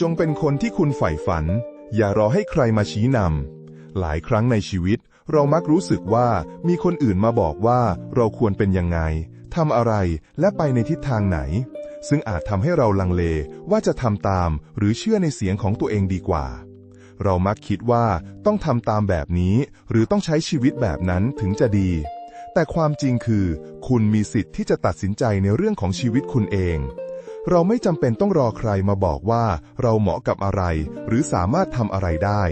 จงเป็นคนที่คุณใฝ่ฝัน อย่ารอให้ใครมาชี้นำ หลายครั้งในชีวิต เรามักรู้สึกว่ามีคนอื่นมาบอกว่าเราควรเป็นยังไงทำอะไรและไปในทิศทางไหน ซึ่งอาจทำให้เราลังเลว่าจะทำตามหรือเชื่อในเสียงของตัวเองดีกว่า เรามักคิดว่าต้องทำตามแบบนี้ หรือต้องใช้ชีวิตแบบนั้นถึงจะดี แต่ความจริงคือ คุณมีสิทธิ์ที่จะตัดสินใจในเรื่องของชีวิตคุณเอง เราไม่จำเป็นต้องรอใครมาบอกว่าเราเหมาะกับอะไร หรือสามารถทำอะไรได้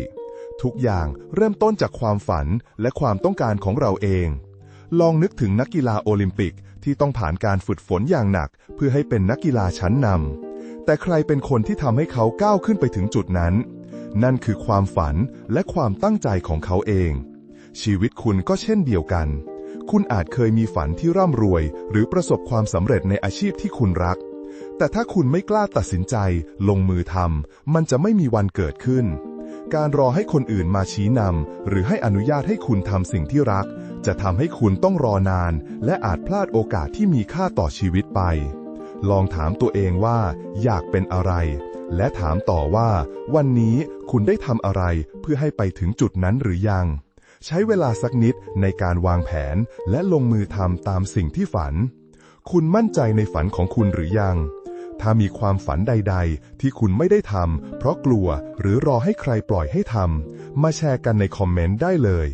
ทุกอย่างเริ่มต้นจากความฝันและความต้องการของเราเอง ลองนึกถึงนักกีฬาโอลิมปิกที่ต้องผ่านการฝึกฝนอย่างหนัก เพื่อให้เป็นนักกีฬาชั้นนำแต่ใครเป็นคนที่ทำให้เขาก้าวขึ้นไปถึงจุดนั้น นั่นคือความฝันและความตั้งใจของเขาเอง ชีวิตคุณก็เช่นเดียวกัน คุณอาจเคยมีฝันที่ร่ำรวย หรือประสบความสำเร็จในอาชีพที่คุณรัก แต่ถ้าคุณไม่กล้าตัดสินใจ ลงมือทำมันจะไม่มีวันเกิดขึ้น การรอให้คนอื่นมาชี้นำหรือให้อนุญาตให้คุณทำสิ่งที่รัก จะทำให้คุณต้องรอนาน และอาจพลาดโอกาสที่มีค่าต่อชีวิตไป ลองถามตัวเองว่า อยากเป็นอะไร และถามต่อว่า วันนี้คุณได้ทำอะไรเพื่อให้ไปถึงจุดนั้นหรือยัง ใช้เวลาสักนิดในการวางแผนและลงมือทำตามสิ่งที่ฝัน คุณมั่นใจในฝันของคุณหรือยัง ถ้ามีความฝันใด ๆ ที่คุณไม่ได้ทำเพราะกลัวหรือรอให้ใครปล่อยให้ทำมาแชร์กันในคอมเมนต์ได้เลย